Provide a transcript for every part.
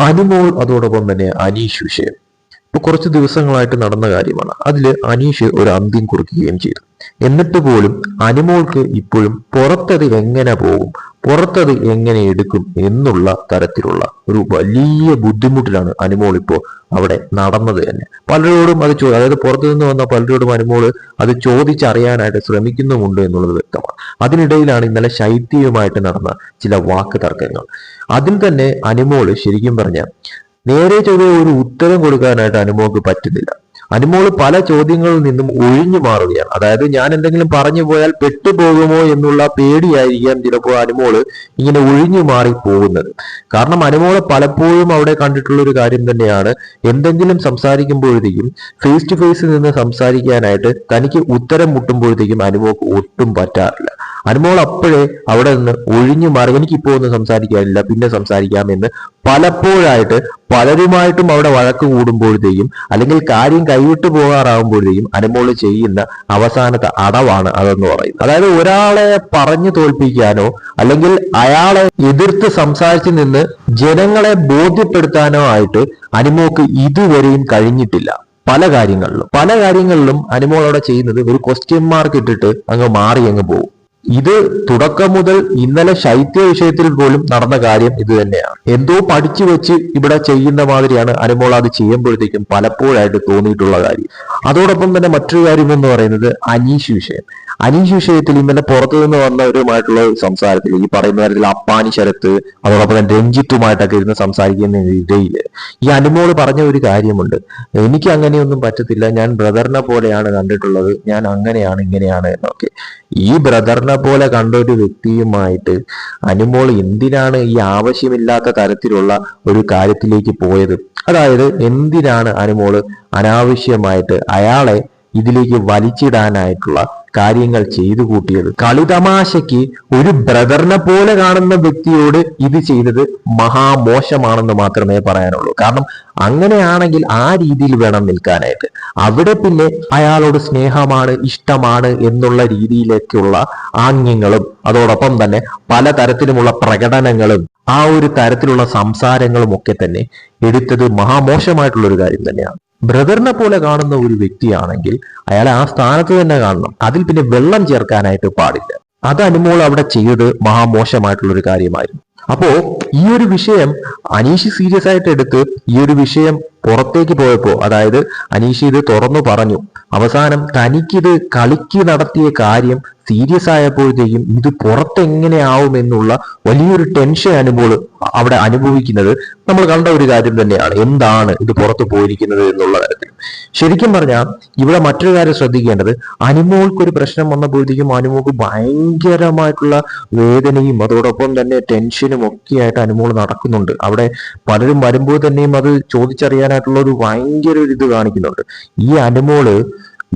അനുമോൾ അതോടൊപ്പം തന്നെ അനീഷ് വിഷയം. കുറച്ച് ദിവസങ്ങളായിട്ട് നടന്ന കാര്യമാണ്. അതിൽ അനീഷ് ഒരു അന്ത്യം കുറിക്കുകയും ചെയ്തു. എന്നിട്ട് പോലും അനിമോൾക്ക് ഇപ്പോഴും പുറത്തത് എങ്ങനെ പോകും പുറത്തത് എങ്ങനെ എടുക്കും എന്നുള്ള തരത്തിലുള്ള ഒരു വലിയ ബുദ്ധിമുട്ടിലാണ് അനുമോൾ ഇപ്പോൾ അവിടെ നടന്നത് തന്നെ. പലരോടും അത് ചോ അതായത് പുറത്തു നിന്ന് വന്ന പലരോടും അനുമോൾ അത് ചോദിച്ചറിയാനായിട്ട് ശ്രമിക്കുന്നുമുണ്ട് എന്നുള്ളത് വ്യക്തമാണ്. അതിനിടയിലാണ് ഇന്നലെ ശൈത്യവുമായിട്ട് നടന്ന ചില വാക്ക് തർക്കങ്ങൾ അതിൽ തന്നെ അനിമോൾ ശരിക്കും പറഞ്ഞ നേരെ ചൊവ്വേ ഒരു ഉത്തരം കൊടുക്കാനായിട്ട് അനുമോൾക്ക് പറ്റുന്നില്ല. അനുമോൾ പല ചോദ്യങ്ങളിൽ നിന്നും ഒഴിഞ്ഞു മാറുകയാണ്. അതായത് ഞാൻ എന്തെങ്കിലും പറഞ്ഞു പോയാൽ പെട്ടുപോകുമോ എന്നുള്ള പേടിയായിരിക്കാം ചിലപ്പോൾ അനുമോൾ ഇങ്ങനെ ഒഴിഞ്ഞു മാറി പോകുന്നത്. കാരണം അനുമോൾ പലപ്പോഴും അവിടെ കണ്ടിട്ടുള്ള ഒരു കാര്യം തന്നെയാണ്. എന്തെങ്കിലും സംസാരിക്കുമ്പോഴത്തേക്കും ഫേസ് ടു ഫേസ് നിന്ന് സംസാരിക്കാനായിട്ട് തനിക്ക് ഉത്തരം മുട്ടുമ്പോഴത്തേക്കും അനുമോക്ക് ഒട്ടും പറ്റാറില്ല. അനുമോൾ അപ്പോഴേ അവിടെ നിന്ന് ഒഴിഞ്ഞു മാറി എനിക്കിപ്പോ ഒന്നും സംസാരിക്കാനില്ല പിന്നെ സംസാരിക്കാമെന്ന് പലപ്പോഴായിട്ട് പലരുമായിട്ടും അവിടെ വഴക്ക് കൂടുമ്പോഴത്തേക്കും അല്ലെങ്കിൽ കാര്യം കൈവിട്ടു പോകാറാകുമ്പോഴത്തേക്കും അനുമോൾ ചെയ്യുന്ന അവസാനത്തെ അടവാണ് അതെന്ന് പറയുന്നത്. അതായത് ഒരാളെ പറഞ്ഞു തോൽപ്പിക്കാനോ അല്ലെങ്കിൽ അയാളെ എതിർത്ത് സംസാരിച്ചു നിന്ന് ജനങ്ങളെ ബോധ്യപ്പെടുത്താനോ ആയിട്ട് അനുമോക്ക് ഇതുവരെയും കഴിഞ്ഞിട്ടില്ല. പല കാര്യങ്ങളിലും. പല കാര്യങ്ങളിലും അനുമോൾ അവിടെ ചെയ്യുന്നത് ഒരു ക്വസ്റ്റ്യൻ മാർക്ക് ഇട്ടിട്ട് അങ്ങ് മാറി അങ്ങ് പോകും. ഇത് തുടക്കം മുതൽ ഇന്നലെ ശൈത്യ വിഷയത്തിൽ പോലും നടന്ന കാര്യം ഇത് തന്നെയാണ്. എന്തോ പഠിച്ചു വെച്ച് ഇവിടെ ചെയ്യുന്ന മാതിരിയാണ് അനുമോൾ അത് ചെയ്യുമ്പോഴത്തേക്കും പലപ്പോഴായിട്ട് തോന്നിയിട്ടുള്ള കാര്യം. അതോടൊപ്പം തന്നെ മറ്റൊരു കാര്യം എന്ന് പറയുന്നത് അനീഷ് വിഷയം. അനീഷ് വിഷയത്തിൽ ഇന്നലെ പുറത്തു നിന്ന് വന്നവരുമായിട്ടുള്ള സംസാരത്തിൽ ഈ പറയുന്ന കാര്യത്തിൽ അപ്പാനി ശരത്ത് അതോടൊപ്പം തന്നെ രഞ്ജിത്തുമായിട്ടൊക്കെ ഇരുന്ന് സംസാരിക്കുന്ന ഇടയിൽ ഈ അനുമോൾ പറഞ്ഞ ഒരു കാര്യമുണ്ട്. എനിക്ക് അങ്ങനെയൊന്നും പറ്റത്തില്ല. ഞാൻ ബ്രദറിനെ പോലെയാണ് കണ്ടിട്ടുള്ളത്. ഞാൻ അങ്ങനെയാണ് ഇങ്ങനെയാണ് എന്നൊക്കെ. ഈ ബ്രദറിനെ പോലെ കണ്ട ഒരു വ്യക്തിയുമായിട്ട് അനുമോൾ എന്തിനാണ് ഈ ആവശ്യമില്ലാത്ത തരത്തിലുള്ള ഒരു കാര്യത്തിലേക്ക് പോയത്? അതായത് എന്തിനാണ് അനുമോൾ അനാവശ്യമായിട്ട് അയാളെ ഇതിലേക്ക് വലിച്ചിടാനായിട്ടുള്ള കാര്യങ്ങൾ ചെയ്തു കൂട്ടിയത്. കളിതമാശയ്ക്ക് ഒരു ബ്രദറിനെ പോലെ കാണുന്ന വ്യക്തിയോട് ഇത് ചെയ്തത് മഹാമോശമാണെന്ന് മാത്രമേ പറയാനുള്ളൂ. കാരണം അങ്ങനെയാണെങ്കിൽ ആ രീതിയിൽ വേണം നിൽക്കാനായിട്ട്. അവിടെ പിന്നെ അയാളോട് സ്നേഹമാണ് ഇഷ്ടമാണ് എന്നുള്ള രീതിയിലേക്കുള്ള ആംഗ്യങ്ങളും അതോടൊപ്പം തന്നെ പല തരത്തിലുമുള്ള പ്രകടനങ്ങളും ആ ഒരു തരത്തിലുള്ള സംസാരങ്ങളും ഒക്കെ തന്നെ എടുത്തത് മഹാമോശമായിട്ടുള്ള ഒരു കാര്യം തന്നെയാണ്. ബ്രദറിനെ പോലെ കാണുന്ന ഒരു വ്യക്തിയാണെങ്കിൽ അയാളെ ആ സ്ഥാനത്ത് തന്നെ കാണണം. അതിൽ പിന്നെ വെള്ളം ചേർക്കാനായിട്ട് പാടില്ല. അത് അനുമോൾ അവിടെ ചെയ്തത് മഹാമോശമായിട്ടുള്ള ഒരു കാര്യമായിരുന്നു. അപ്പോ ഈ ഒരു വിഷയം അനീഷ് സീരിയസ് ആയിട്ട് എടുത്ത് ഈ ഒരു വിഷയം പുറത്തേക്ക് പോയപ്പോ അതായത് അനീഷ് ഇത് തുറന്നു പറഞ്ഞു. അവസാനം തനിക്കിത് കളിക്ക് നടത്തിയ കാര്യം സീരിയസ് ആയപ്പോഴത്തേക്കും ഇത് പുറത്തെങ്ങനെയാവും എന്നുള്ള വലിയൊരു ടെൻഷൻ അനുഭവം അവിടെ അനുഭവിക്കുന്നത്. നമ്മൾ കണ്ട ഒരു കാര്യം തന്നെയാണ് എന്താണ് ഇത് പുറത്തു പോയിരിക്കുന്നത് എന്നുള്ള തരത്തിൽ ശരിക്കും പറഞ്ഞാൽ ഇവിടെ മറ്റൊരു കാര്യം ശ്രദ്ധിക്കേണ്ടത് അനുമോൾക്ക് ഒരു പ്രശ്നം വന്നപ്പോഴത്തേക്കും അനുമോൾക്ക് ഭയങ്കരമായിട്ടുള്ള വേദനയും അതോടൊപ്പം തന്നെ ടെൻഷനും ഒക്കെ ആയിട്ട് അനുമോൾ നടക്കുന്നുണ്ട്. അവിടെ പലരും വരുമ്പോൾ തന്നെയും അത് ചോദിച്ചറിയാനായിട്ടുള്ള ഒരു ഭയങ്കര ഒരു ഇത് കാണിക്കുന്നുണ്ട്. ഈ അനുമോൾ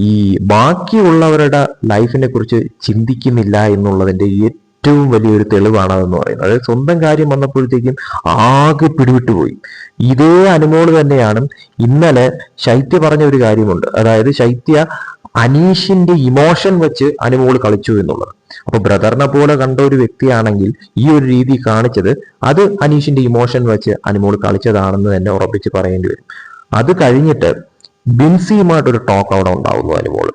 ഈ ബാക്കിയുള്ളവരുടെ ലൈഫിനെ കുറിച്ച് ചിന്തിക്കുന്നില്ല എന്നുള്ളതിന്റെ ഏറ്റവും വലിയൊരു തെളിവാണ് അതെന്ന് പറയുന്നത്. അതായത് സ്വന്തം കാര്യം വന്നപ്പോഴത്തേക്കും ആകെ പിടിവിട്ടുപോയി ഇതേ അനുമോൾ തന്നെയാണ് ഇന്നലെ ശൈത്യ പറഞ്ഞ ഒരു കാര്യമുണ്ട്. അതായത് ശൈത്യ അനീഷിന്റെ ഇമോഷൻ വെച്ച് അനുമോൾ കളിച്ചു എന്നുള്ളത്. അപ്പൊ ബ്രദറിനെ പോലെ കണ്ട ഒരു വ്യക്തിയാണെങ്കിൽ ഈ ഒരു രീതി കാണിച്ചത് അത് അനീഷിന്റെ ഇമോഷൻ വെച്ച് അനുമോൾ കളിച്ചതാണെന്ന് തന്നെ ഉറപ്പിച്ച് പറയേണ്ടി വരും. അത് കഴിഞ്ഞിട്ട് ബിൻസിയുമായിട്ടൊരു ടോക്ക് അവിടെ ഉണ്ടാവുന്നു അനുമോൾ.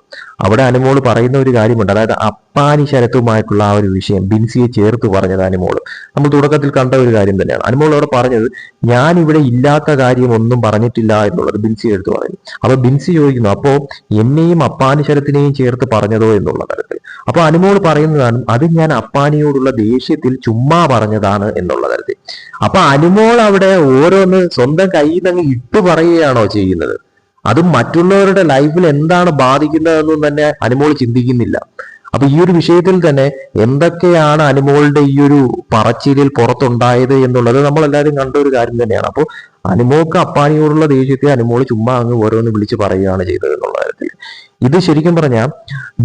അവിടെ അനുമോൾ പറയുന്ന ഒരു കാര്യമുണ്ട്. അതായത് അപ്പാനി ശരത്തുമായിട്ടുള്ള ആ ഒരു വിഷയം ബിൻസിയെ ചേർത്ത് പറഞ്ഞത് അനുമോൾ. നമ്മൾ തുടക്കത്തിൽ കണ്ട ഒരു കാര്യം തന്നെയാണ്. അനുമോൾ അവിടെ പറഞ്ഞത് ഞാൻ ഇവിടെ ഇല്ലാത്ത കാര്യം ഒന്നും പറഞ്ഞിട്ടില്ല എന്നുള്ളത് ബിൻസി എടുത്ത് പറഞ്ഞു. അപ്പൊ ബിൻസി ചോദിക്കുന്നു അപ്പോ എന്നെയും അപ്പാനി ശരത്തിനെയും ചേർത്ത് പറഞ്ഞതോ? എന്നുള്ള തരത്തിൽ. അപ്പൊ അനുമോൾ പറയുന്നതാണ് അത് ഞാൻ അപ്പാനിയോടുള്ള ദേഷ്യത്തിൽ ചുമ്മാ പറഞ്ഞതാണ് എന്നുള്ള തരത്തിൽ. അപ്പൊ അനുമോൾ അവിടെ ഓരോന്ന് സ്വന്തം കയ്യിൽ നിന്ന് ഇട്ടു പറയുകയാണോ ചെയ്യുന്നത്? അതും മറ്റുള്ളവരുടെ ലൈഫിൽ എന്താണ് ബാധിക്കുന്നതെന്നും തന്നെ അനുമോൾ ചിന്തിക്കുന്നില്ല. അപ്പൊ ഈ ഒരു വിഷയത്തിൽ തന്നെ എന്തൊക്കെയാണ് അനുമോളുടെ ഈ ഒരു പറച്ചിലിൽ പുറത്തുണ്ടായത് എന്നുള്ളത് നമ്മൾ എല്ലാവരും കണ്ട ഒരു കാര്യം തന്നെയാണ്. അപ്പോൾ അനുമോക്ക് അപ്പാനിയോടുള്ള ദേഷ്യത്തെ അനുമോൾ ചുമ്മാ അങ്ങ് ഓരോന്ന് വിളിച്ച് പറയുകയാണ് ചെയ്തത് എന്നുള്ള കാര്യത്തിൽ. ഇത് ശരിക്കും പറഞ്ഞാൽ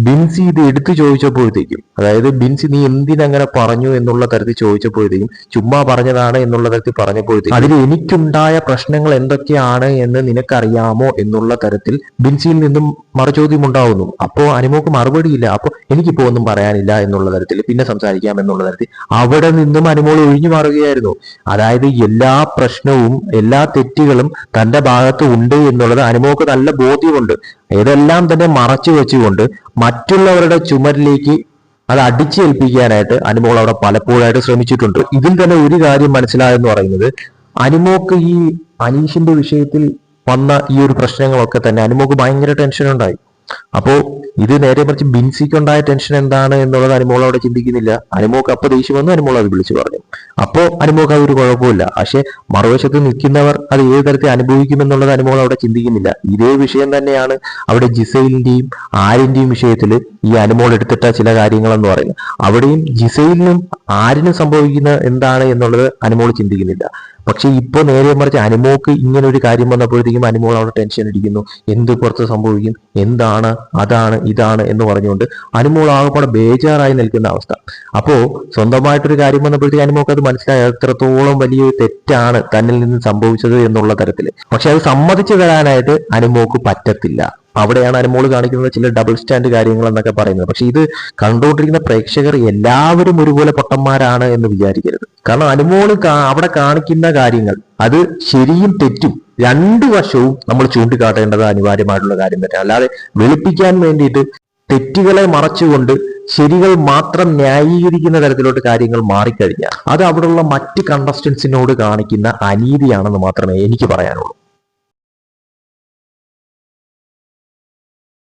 ബിൻസി ഇത് എടുത്തു ചോദിച്ചപ്പോഴത്തേക്കും അതായത് ബിൻസി നീ എന്തിനങ്ങനെ പറഞ്ഞു എന്നുള്ള തരത്തിൽ ചോദിച്ചപ്പോഴത്തേക്കും ചുമ്മാ പറഞ്ഞതാണ് എന്നുള്ള തരത്തിൽ പറഞ്ഞപ്പോഴത്തേക്കും അതിൽ എനിക്കുണ്ടായ പ്രശ്നങ്ങൾ എന്തൊക്കെയാണ് എന്ന് നിനക്കറിയാമോ എന്നുള്ള തരത്തിൽ ബിൻസിയിൽ നിന്നും മറുചോദ്യം ഉണ്ടാവുന്നു. അപ്പോ അനുമോക്ക് മറുപടിയില്ല അപ്പോൾ എനിക്കിപ്പോ ഒന്നും പറയാനില്ല എന്നുള്ള തരത്തിൽ പിന്നെ സംസാരിക്കാം എന്നുള്ള തരത്തിൽ അവിടെ നിന്നും അനുമോൾ ഒഴിഞ്ഞു മാറുകയായിരുന്നു. അതായത് എല്ലാ പ്രശ്നവും എല്ലാ തെറ്റുകളും തന്റെ ഭാഗത്ത് ഉണ്ട് എന്നുള്ളത് അനുമോക്ക് നല്ല ബോധ്യമുണ്ട്. ഇതെല്ലാം തന്നെ മറച്ചു വെച്ചുകൊണ്ട് മറ്റുള്ളവരുടെ ചുമരിലേക്ക് അത് അടിച്ചേൽപ്പിക്കാനായിട്ട് അനുമോൾ അവിടെ പലപ്പോഴായിട്ട് ശ്രമിച്ചിട്ടുണ്ട്. ഇതിൽ തന്നെ ഒരു കാര്യം മനസ്സിലായെന്ന് പറയുന്നത് അനുമോക്ക് ഈ അനീഷിന്റെ വിഷയത്തിൽ വന്ന ഈ ഒരു പ്രശ്നങ്ങളൊക്കെ തന്നെ അനുമോക്ക് ഭയങ്കര ടെൻഷൻ ഉണ്ടായി. അപ്പോ ഇത് നേരെ മറിച്ച് ബിൻസിക്ക് ഉണ്ടായ ടെൻഷൻ എന്താണ് എന്നുള്ളത് അനുമോൾ അവിടെ ചിന്തിക്കുന്നില്ല. അനുമോക്ക് അപ്പൊ ദേഷ്യം വന്നു അനുമോൾ അത് വിളിച്ചു പറഞ്ഞു. അപ്പോ അനുമോക്ക് അതൊരു കുഴപ്പമില്ല. പക്ഷെ മറുവശത്ത് നിൽക്കുന്നവർ അത് ഏത് തരത്തിൽ അനുഭവിക്കുമെന്നുള്ളത് അനുമോൾ അവിടെ ചിന്തിക്കുന്നില്ല. ഇതേ വിഷയം തന്നെയാണ് അവിടെ ജിസൈലിന്റെയും ആരിന്റെയും വിഷയത്തിൽ ഈ അനുമോൾ എടുത്തിട്ട ചില കാര്യങ്ങളെന്ന് പറയുന്നത്. അവിടെയും ജിസൈലിനും ആരിനും സംഭവിക്കുന്ന എന്താണ് എന്നുള്ളത് അനുമോൾ ചിന്തിക്കുന്നില്ല. പക്ഷെ ഇപ്പൊ നേരെ മറിച്ച് അനുമോക്ക് ഇങ്ങനെ ഒരു കാര്യം വന്നപ്പോഴത്തേക്കും അനുമോൾ അവിടെ ടെൻഷൻ അടിക്കുന്നു എന്ത് പുറത്ത് സംഭവിക്കും? എന്താണ്? അതാണ് ഇതാണ് എന്ന് പറഞ്ഞുകൊണ്ട് അനുമോൾ ആകെപ്പാടെ ബേജാറായി നിൽക്കുന്ന അവസ്ഥ. അപ്പോ സ്വന്തമായിട്ടൊരു കാര്യം വന്നപ്പോഴത്തേക്ക് അനുമോക്ക് അത് മനസ്സിലായി. എത്രത്തോളം വലിയൊരു തെറ്റാണ് തന്നിൽ നിന്ന് സംഭവിച്ചത് എന്നുള്ള തരത്തിൽ പക്ഷെ അത് സമ്മതിച്ചു തരാനായിട്ട് അനുമോക്ക് പറ്റത്തില്ല. അവിടെയാണ് അനുമോൾ കാണിക്കുന്നത് ചില ഡബിൾ സ്റ്റാൻഡ് കാര്യങ്ങൾ എന്നൊക്കെ പറയുന്നത്. പക്ഷെ ഇത് കണ്ടുകൊണ്ടിരിക്കുന്ന പ്രേക്ഷകർ എല്ലാവരും ഒരുപോലെ പൊട്ടന്മാരാണ് എന്ന് വിചാരിക്കരുത്. കാരണം അനുമോൾ അവിടെ കാണിക്കുന്ന കാര്യങ്ങൾ അത് ശരിയും തെറ്റും രണ്ടു വശവും നമ്മൾ ചൂണ്ടിക്കാട്ടേണ്ടത് അനിവാര്യമായിട്ടുള്ള കാര്യം തന്നെ. അല്ലാതെ വെളുപ്പിക്കാൻ വേണ്ടിയിട്ട് തെറ്റുകളെ മറച്ചുകൊണ്ട് ശരികൾ മാത്രം ന്യായീകരിക്കുന്ന തരത്തിലോട്ട് കാര്യങ്ങൾ മാറിക്കഴിഞ്ഞാൽ അത് അവിടെയുള്ള മറ്റ് കണ്ടസ്റ്റൻസിനോട് കാണിക്കുന്ന അനീതിയാണെന്ന് മാത്രമേ എനിക്ക് പറയാനുള്ളൂ.